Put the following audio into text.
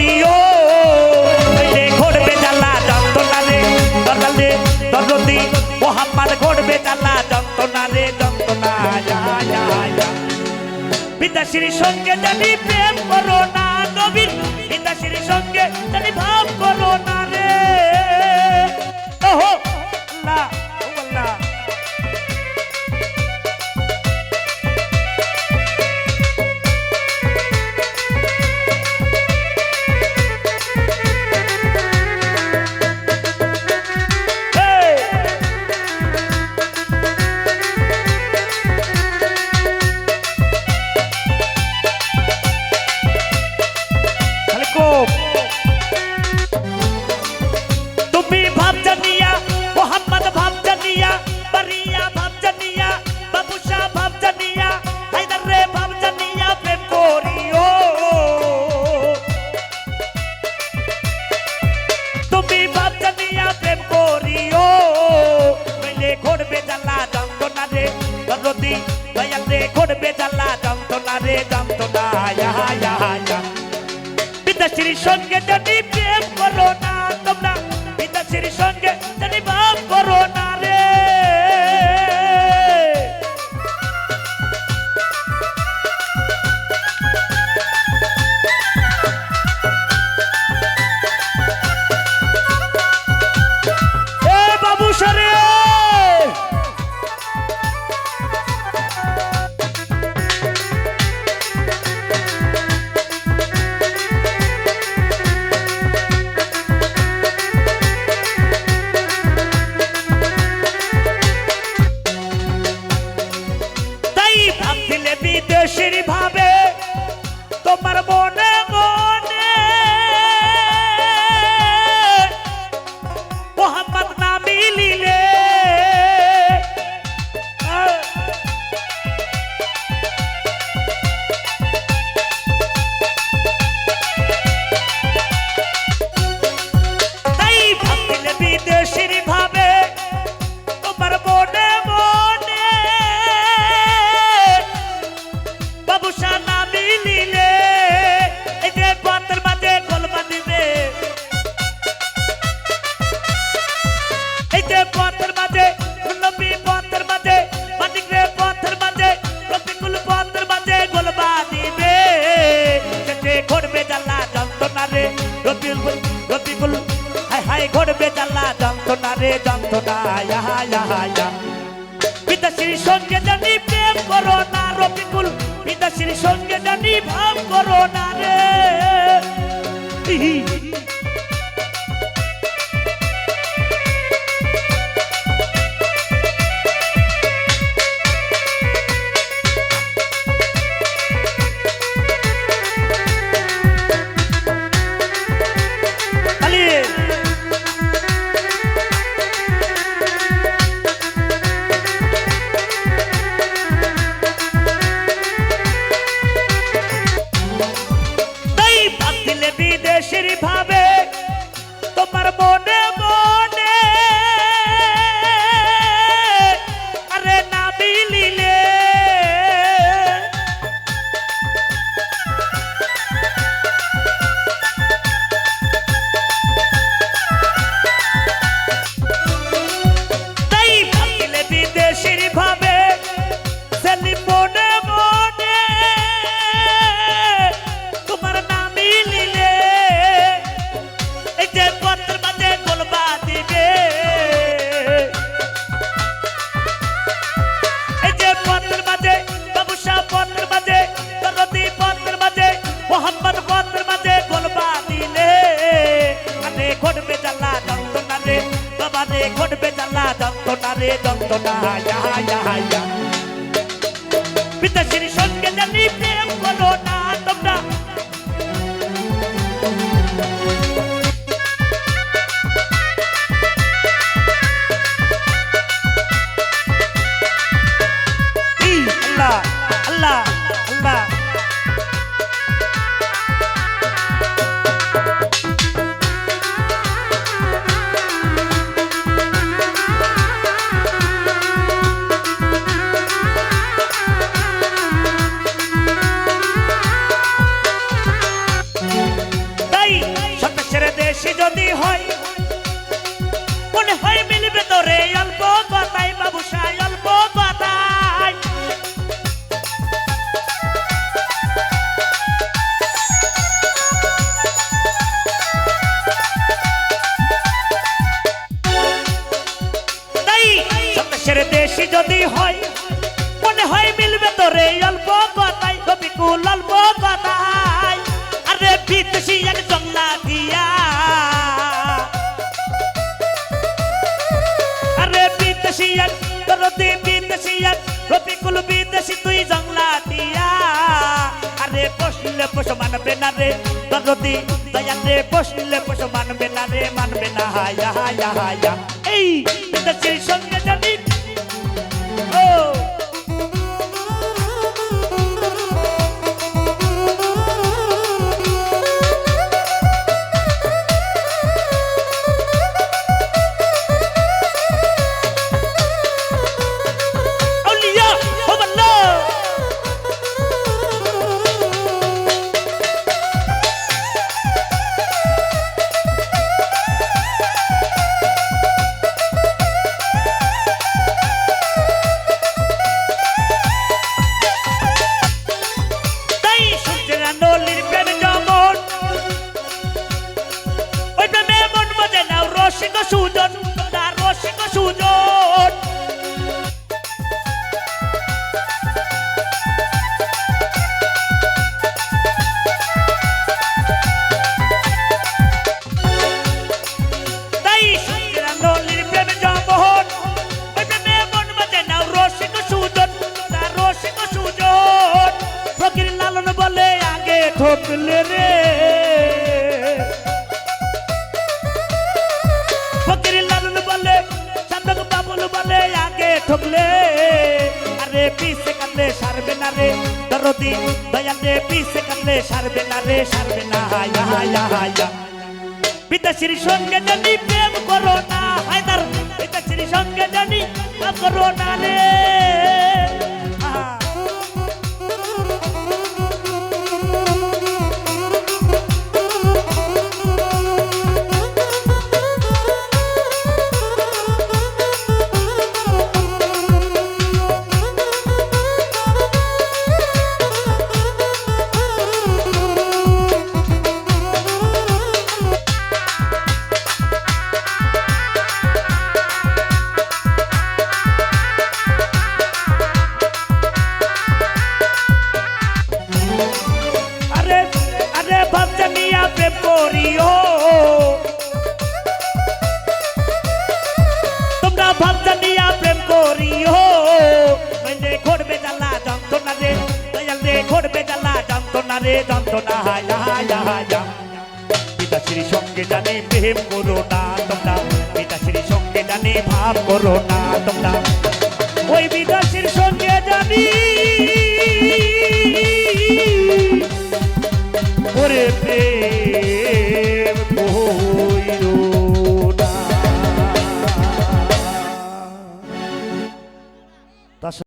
করিও ঘটবে জ্বালা যন্ত্রণা রে দরকার রে দরদি মোহাম্মদ ঘটবে জ্বালা যন্ত্রণা রে যন্ত্রণা। বিদেশির সঙ্গে জানি প্রেম করো না নবীর বিদেশির জানিয়া প্রেম করিও নইলে ঘটবে জ্বালা যন্ত্রণা রে দরদি দয়াল রে ঘটবে জ্বালা যন্ত্রণা রে যন্ত্রণা। বিদেশির সঙ্গে যদি প্রেম করো না তোমরা বিদেশির সঙ্গে যদি ভাব রফিকুল রফিকুল হাই হাই ঘটবে জ্বালা যন্ত্রণা রে, যন্ত্রণা ইয়া ইয়া ইয়া বিদেশির সঙ্গে জানি প্রেম করো না রফিকুল বিদেশির সঙ্গে জানি ভাব করো না রে, বাবা রে, ঘটবে জ্বালা যন্ত্রণা রে, যন্ত্রণা ইয়া ইয়া ইয়া বিদেশির সঙ্গে জানি প্রেম করো না। বিদেশি এক জংলা দিয়া আরে বিদেশি এক দরদি বিদেশি এক রবিকুল বিদেশি তুই জংলা দিয়া আরে বসলে পশু মানবে না রে দরদি দয়া রে বসলে পশু মানবে না রে মানবে না হায়া হায়া হায়া এই বিদেশির সঙ্গে জানি পিছে কাটলে সারবে না রে। দরদি, দয়ালে পিছে কাটলে সারবে না রে, সারবে না, হায়া হায়া হায়া। বিদেশির সঙ্গে যদি প্রেম করো না, হায়দার বিদেশির সঙ্গে যদি করো না রে। রে যন্ত্রণা হায়া হায়া সঙ্গে জানি প্রেম করো না তোমরা। পিতাশ্রী সঙ্গে জানি ভাব করো না তোমরা। ওই বিদাসীর সঙ্গে জানি। ওরে প্রেম